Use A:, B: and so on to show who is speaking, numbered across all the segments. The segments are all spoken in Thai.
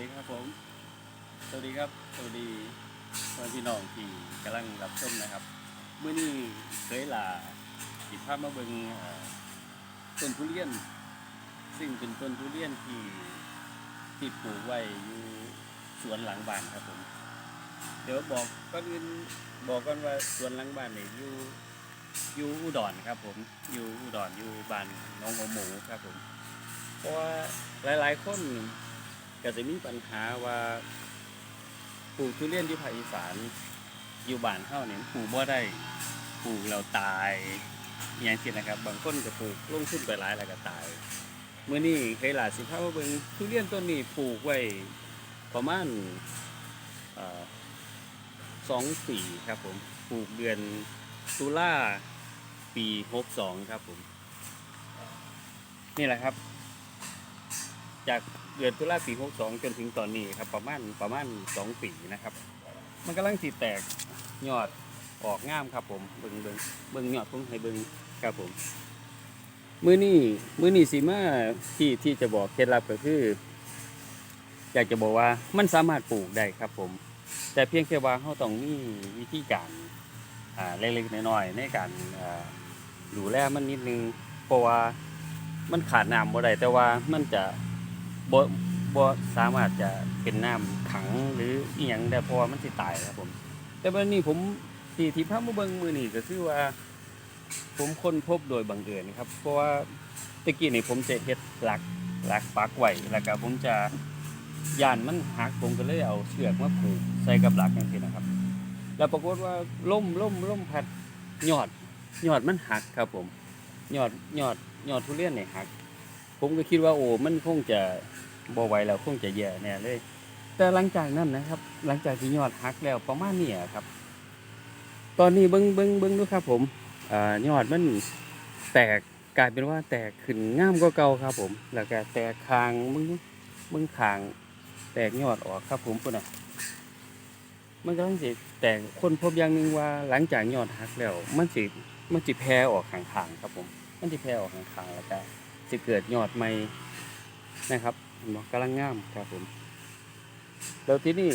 A: ดีครับผม สวัสดีครับ สวัสดีพ่อพี่น้องที่กำลังรับชมนะครับ เมื่อนี้เคยลาสิภาพมาเบิงต้นทุเรียน ซึ่งเป็นต้นทุเรียนที่ที่ปลูกไว้อยู่สวนหลังบ้านครับผม เดี๋ยวบอกก่อนอื่นบอกก่อนว่าสวนหลังบ้านเนี่ยอยู่อยู่อุดรครับ ผม อยู่อุดรอยู่บ้านน้องหัวหมูครับผม เพราะว่าหลาย ๆ คน ก็จะมีปัญหาว่าปลูกทุเรียนที่ภาคอีสานอยู่บ้านเฮาเนี่ยปลูกบ่ได้ปลูกแล้วตายอย่างที่นะครับ บางคนก็ปลูกลงทุนไปหลายแล้วก็ตายเมื่อนี้เคยหลาสิภาพามาเบิ่งทุเรียนต้นนี้ปลูกไว้ประมาณสองปีครับผมปลูกเดือนตุลาปีหกสองครับผม นี่แหละครับ จาก เดือนตุลาปี62จนถึงตอนนี้ครับประมาณประมาณ2ปีนะครับ มันกำลังสิแตกยอดออกงามครับผมเบิ่งเบิ่งเบิ่งยอดผมให้เบิ่งครับผม มือนี้มือนี้สิมาที่ที่จะบอกเคล็ดลับก็คือ อยากจะบอกว่ามันสามารถปลูกได้ครับผม แต่เพียงแค่ว่าเราต้องมีวิธีการเล็กๆน้อยๆในการดูแลมันนิดนึงเพราะว่ามันขาดน้ำบ่ได้แต่ว่ามันจะ บ่บ่สามารถจะเป็นน้ำขังหรืออีหยังได้เพราะว่ามันสิตายครับผม แต่วันนี้ผมที่ที่พามาเบิ่งมือนี้ก็คือว่า ผมค้นพบโดยบังเอิญครับ เพราะว่าตะกี้นี่ผมจะเฮ็ดหลักหลักปักไว้แล้วก็ผมจะย่านมันหักผมก็เลยเอาเชือกมาผูกใส่กับหลักจังซี่นะครับ แล้วปรากฏว่าล่มล่มล่มพัดยอดยอดมันหักครับผมยอดยอดยอดทุเรียนเนี่ยหัก ผมก็คิดว่าโอ้มันคงจะบ่ไหวแล้วคงจะแย่แน่เลย แต่หลังจากนั้นนะครับ หลังจากที่ยอดหักแล้วประมาณนี้ครับ ตอนนี้เบิ้งเบิ้งเบิ้งดูครับ ผมอ่ายอดมันแตกกลายเป็นว่าแตกขึ้นง่ามกว่าเก่าครับ ผม แล้วก็แตกคางมึงดูมึงคาง แตกยอดออกครับผมพุ่นน่ะมันกำลังสิแตกคนพบอย่างหนึ่งว่าหลังจากยอดหักแล้ว มันสิมันสิแผ่ออกข้างๆครับผม มันจะแผ่ออกข้างๆแล้วก็ จะเกิดยอดใหม่นะครับห็นบ่กำลังงามครับผม แล้วที่นี่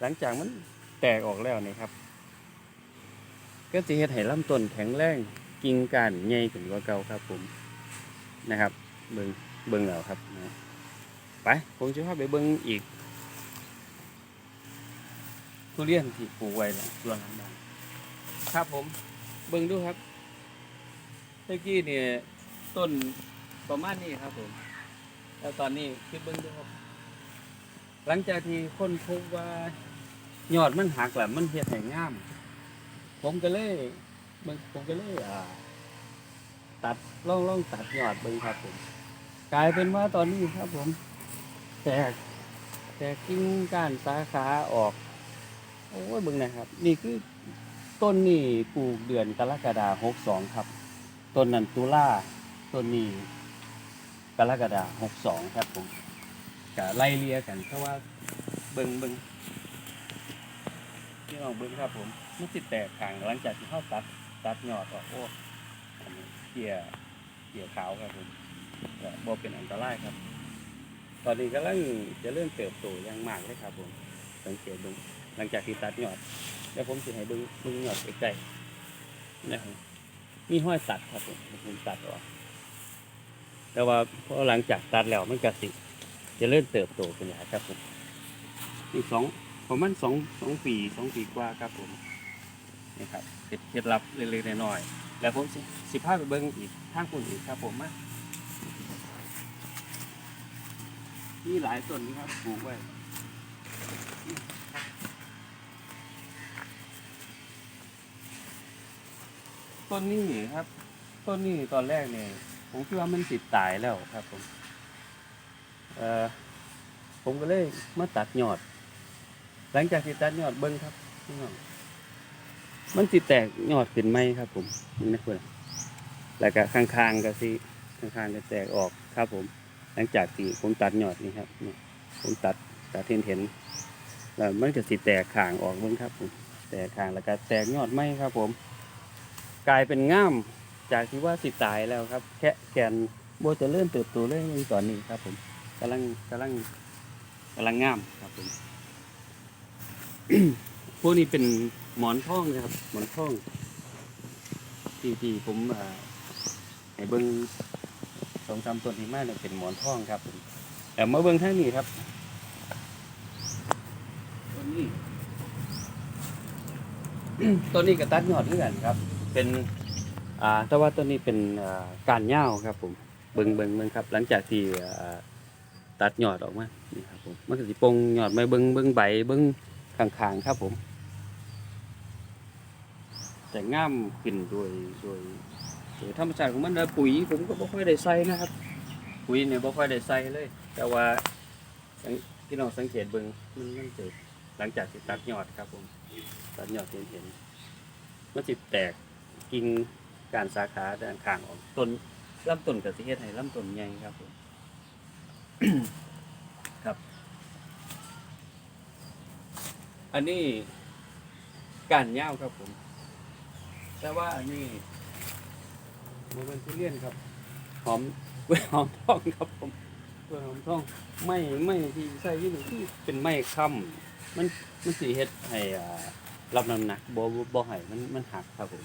A: หลังจากมันแตกออกแล้วนี่ครับ ก็จะเฮ็ดให้ลำต้นแข็งแรงกิ่งก้านใหญ่ขึ้นกว่าเก่าครับผมนะครับ เบิงเบิ่งแล้วครับนะไปผมจะพาไปเบิงอีกทุเรียนที่ปลูกไว้แล้วส่วนหลังบ้านครับผม เบิงดูครับเมื่อกี้เนี่ย ต้นประมาณนี้ครับผม แล้วตอนนี้คิดเบิ้งดูครับ หลังจากที่คนพบว่ายอดมันหักแหละมันเฮ็ดให้งงาม ผมก็เลยเบิ่งผมก็เลยอ่า ตัดล่องล่องตัดยอดเบิ้งครับผม กลายเป็นว่าตอนนี้ครับผม แตกแตกกิ่งก้านสาขาออก โอ้ยเบิ่งนะครับ นี่คือต้นนี่ปลูกเดือนกรกฎาหกสองครับ ต้นนั้นตุลา ต้นนี้กรกฎาหกสองครับผมกะไล่เลียกันเพราะว่าเบิงเบิงพี่น้องเบิงครับผมมันสิแตกขางหลังจากที่เข้าตัดตัดยอดออกโอ้อันนี้เกี่ยเกี่ยขาวครับผมก็บ่เป็นอันตรายครับ ตอนนี้กำลังจะเริ่มเติบโตอย่างมากเลยครับผมสังเกตดูหลังจากที่ตัดยอดแล้วผมจะให้เบิงเบิงยอดใกล้ๆนะครับมีห้อยตัดครับผมผมตัดออก แต่ว่าพอหลังจากตัดแล้วมันก็สิจะเริ่มเติบโตขึ้นแล้วครับผมอีกสองประมาณสองสองปีสองปีกว่าครับผมนี่ครับเป็นเคล็ดลับเล็กๆน้อยๆแล้วผมสิสิพาไปเบิ้งอีกทางคนอีกครับผมมามีหลายต้นนะครับปลูกไว้ต้นนี้ครับ ต้นนี้ตอนแรกเนี่ย ผมคิดว่ามันติดตายแล้วครับผมเอ่อผมก็เลยมาตัดยอด หลังจากที่ตัดยอดเบิ้งครับพี่น้องมันสิแตกยอดขึ้นไหมครับ ผมนี่นะเพื่อนแล้วก็ข้างๆก็สิข้างๆจะแตกออกครับผม หลังจากที่ผมตัดยอดนี่ครับนี่ผมตัดตัดเห็นเห็นแล้วมันก็สิแตกขางออกเบิ้งครับผมแตกขางแล้วก็แตกยอดไหมครับ ผม กลายเป็นง่าม จากที่ว่าสิตายแล้วครับ แค่แกนโบจะเริ่มเติบโตเรื่อยๆตอนนี้ครับ ผมกำลังกำลังกำลังงามครับผมพวกนี้เป็นหมอนท่องนะครับ หมอนท่องที่ที่ผมอ่าให้เบิ้งสองสามต้นที่มากเนี่ยเป็นหมอนท่องครับผมแต่มาเบิ้งทานี้ครับต้นนี้ต้นนี้ก็ตัดยอดเหมือนกันครับ เป็น อ่าแต่ว่าต้นนี้เป็นอ่าการย้าครับผมเบิ้งเบิ้งเบิ้งครับ หลังจากที่อ่าตัดยอดออกมานี่ครับผมมันก็สิปงยอดไมาเบิ้งเบิ้งใบเบิ้งข้างๆครับผม แต่ง่ามขึ้นโดยโดยโดยธรรมชาติของมันแล้วปุ๋ยผมก็บ่ค่อยได้ใส่นะครับ ปุ๋ยเนี่ยบ่ค่อยได้ใส่เลย แต่ว่าสังพี่น้องสังเกตเบิ่งมันมันจะหลังจากที่ตัดยอดครับผมตัดยอดเห็นเห็นมันสิแตกกิ่ง การสาขาด้านข้างออกต้นลำต้นก็สิเฮ็ดให้ลำต้นใหญ่ครับผมครับ อันนี้การยาวครับผม แต่ว่าอันนี้มันเป็นทุเรียนครับ หอมกล้วยหอมทองครับผมกล้วยหอมทองไม่ไม่ที่ใส่ที่นี่คือเป็นไม้ค้ำมันมันสีเฮ็ดให้อ่ารับน้ำหนักบ่บ่บ่ให้มันมันหักครับผม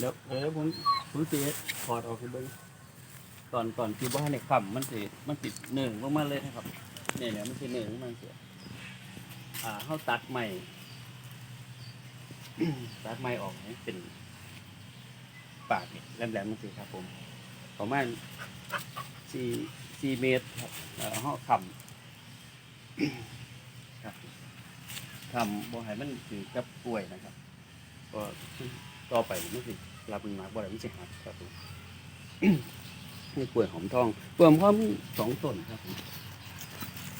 A: แล้วเออผมผมสิเฮ็ดถอดออกให้เบิ่งตอนก่อนที่บ่ให้ในค้ำมันสิมันติดเนื่งลงมาเลยนะครับเนี่ยเนี่ยมันสิเนื่งมาเสียอ่าเฮาตัดใหม่ตัดไม้ออกให้เป็นปากนี่แหลมๆมันสิครับ ผมประมาณสี่สี่เมตรครับแล้วห่อคำครับคำบ่ให้มันถึงกับป่วยนะครับ ก็ต่อไปมันสิ รับมันมาบ่ได้มันสิหักครับผมนี่กล้วยหอมทองกล้วยหอมทองสองต้นครับผม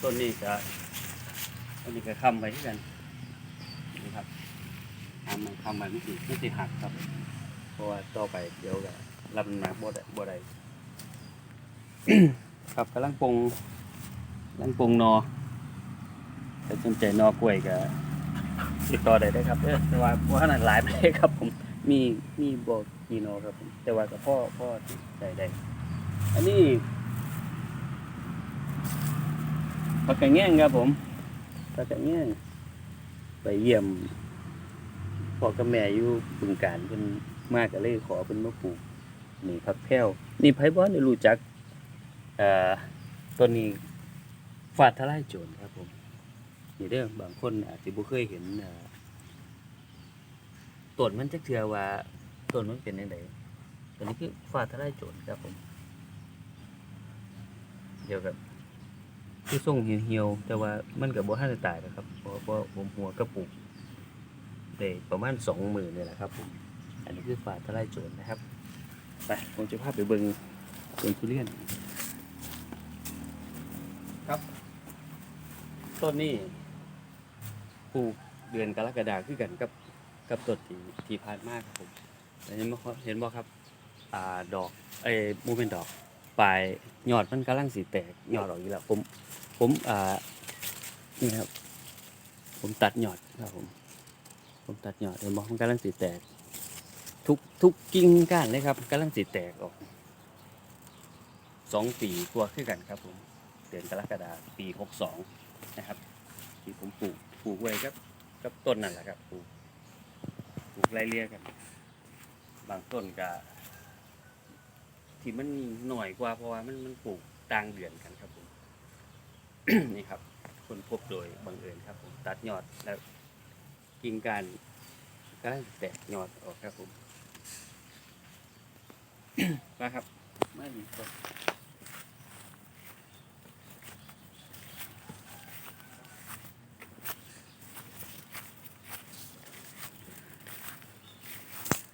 A: ต้นนี้ก็อันนี้ก็คำไปที่กันนี่ครับทำมันทำมันไม่สิไม่สิหักครับ เพราะว่าต่อไปเดี๋ยวก็รับน้ำหนักบ่ได้บ่ได้ครับกำลังปรุงกำลังปรุงนอแต่สนใจนอกล้วยก็ติดต่อได้ได้ครับเด้อแต่ว่าบ่ขนาดหลายไปเลยครับผม มีมีบ่กี่นครับผมแต่ว่าก็พ่อพ่อได้ได้อันนี้ปลากระแง่งครับผมปลากระแง่งไปเยี่ยมพ่อกับแม่อยู่บึงการเพิ่นมากก็เลยขอเพิ่นมาปลูกนี่ผักแพรวนี่ไผบ่ได้รู้จักต้นนี้ฟาดทลายโจรครับผมนี่เด้อบางคนอาจสิบ่เคยเห็น เอ่อต้นมันจักเทื่อว่าต้นมันเป็นจังไดตัวนี้คือฟาทลายโจรครับผม เดี๋ยวกับคือทรงเหี่ยวๆแต่ว่ามันก็บ่ทันได้ตายหรอกครับเพราะเพราผมหัวกระปุกได้ประมาณสองหมื่นเนี่ยแหละครับผมอันนี้คือฝาทลายโจรนะครับไปผมจะพาไปเบิงสวนทุเรียน ครับต้นนี้ปลูกเดือนกรกฎาคมคือกันกับ กับต้นที่ที่ผ่านมากครับผมเห็นบ่ครับเห็นบ่ครับอ่าดอกเอ้ยมูเป็นดอกปลายยอดมันกำลังสีแตกยอดออกอยู่แล้วผมผมอ่านี่ครับ ผมตัดยอดครับผม ผมตัดยอดเห็นบอกมันกำลังสีแตก ทุกทุกกิ่งก้านเลยครับกำลังสีแตกออกสองปีกว่าขึ้นกันครับผมเดือนกรกฎาคมปีหกสองนะครับ ที่ผมปลูกปลูกไว้ครับกับต้นนั่นแหละครับปลูก ลูกไล่เลี่ยกัน บางต้นก็ที่มันหน่อยกว่าเพราะว่ามันมันปลูกต่างเดือนกันครับผม นี่ครับ คนพบโดยบังเอิญครับผม ตัดยอดแล้วกิ่งการกำลังแตกยอดออกครับผมมาครับไม่มีต้น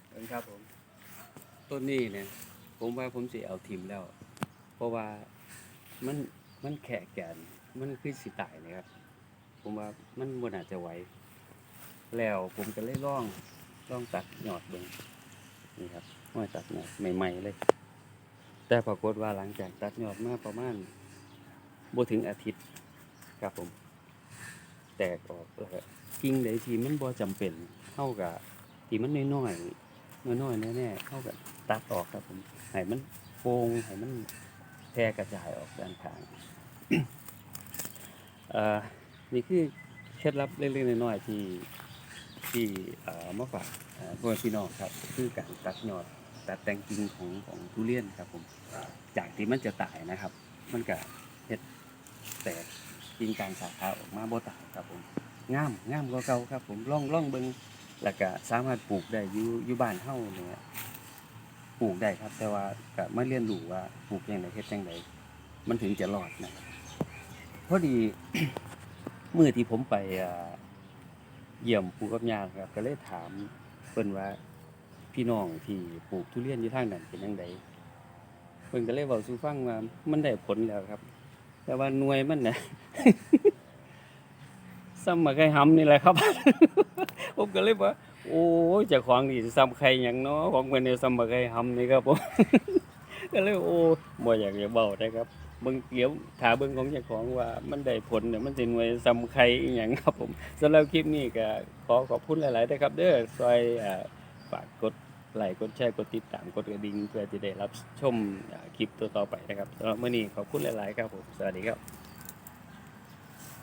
A: เอิ้นครับผม ต้นนี้เนี่ย ผมว่าผมสิเอาทิมแล้ว เพราะว่ามันมันแขกแกนมันคือสิตายเลยครับ ผมว่ามันบนอาจจะไหวแล้วผมก็เลยล่องล่องตัดยอดเบิ่งนี่ครับว่าตัดยอดใหม่ ๆ เลย แต่ปรากฏว่าหลังจากตัดยอดมาประมาณบ่ถึงอาทิตย์ครับผม แตกออกแล้วกิ่งใดที่มันบ่จำเป็นเท่ากับที่มันน้อยๆ น้อยๆแน่ๆเท่ากับตัดออกครับผมให้มันโป่งให้มันแพร่กระจายออกด้านข้างอ่อนี่คือเคล็ดลับเล็กๆน้อยๆที่ที่เอ่อมาฝากเอ่อพ่อพี่น้องครับ คือการตัดยอดตัดแต่งกิ่งของของทุเรียนครับผมจากที่มันจะตายนะครับ มันก็เฮ็ดแตกกิ่งกลางสาขาออกมาบ่ตายครับผมงามงามกว่าเก่าครับผมล่องล่องเบิง แล้วก็สามารถปลูกได้อยู่อยู่บ้านเฮาเนี่ยปลูกได้ครับ แต่ว่าก็มาเรียนรู้ว่าปลูกจังไดเฮ็ดจังไดมันถึงจะรอดนะครับพอดีเมื่อที่ผมไปเยี่ยมปู่กับย่าครับ ก็เลยถามเพิ่นว่าพี่น้องที่ปลูกทุเรียนอยู่ทางนั้นเป็นจังไดเพิ่นก็เลยเว้าสู่ฟังว่ามันได้ผลแล้วครับ แต่ว่าหน่วยมันน่ะซ้ำมาไข่หำนี่แหละครับ ผมก็เลยว่า โอ้จ้าของนี่สิซ้ำไข่หยังเนาะของเพิ่นเนี่ยซ้ำมาไข่หำนี่ครับผมก็เลยโอ้บ่อยากจะเว้านะครับเบิ่งเดี๋ยวถาเบิ่งของเจ้าของว่ามันได้ผลเนี่ยมันสิหน่วยซ้ำใครอีหยังครับผมสำหรับคลิปนี้ก็ขอขอบคุณหลายๆนะครับ เด้อซอยอ่าฝากกดไลค์กดแชร์กดติดตามกดกระดิ่งเพื่อจะได้รับชมคลิปต่อๆไปนะครับสำหรับมื้อนี้ขอบคุณหลายๆครับผมสวัสดีครับ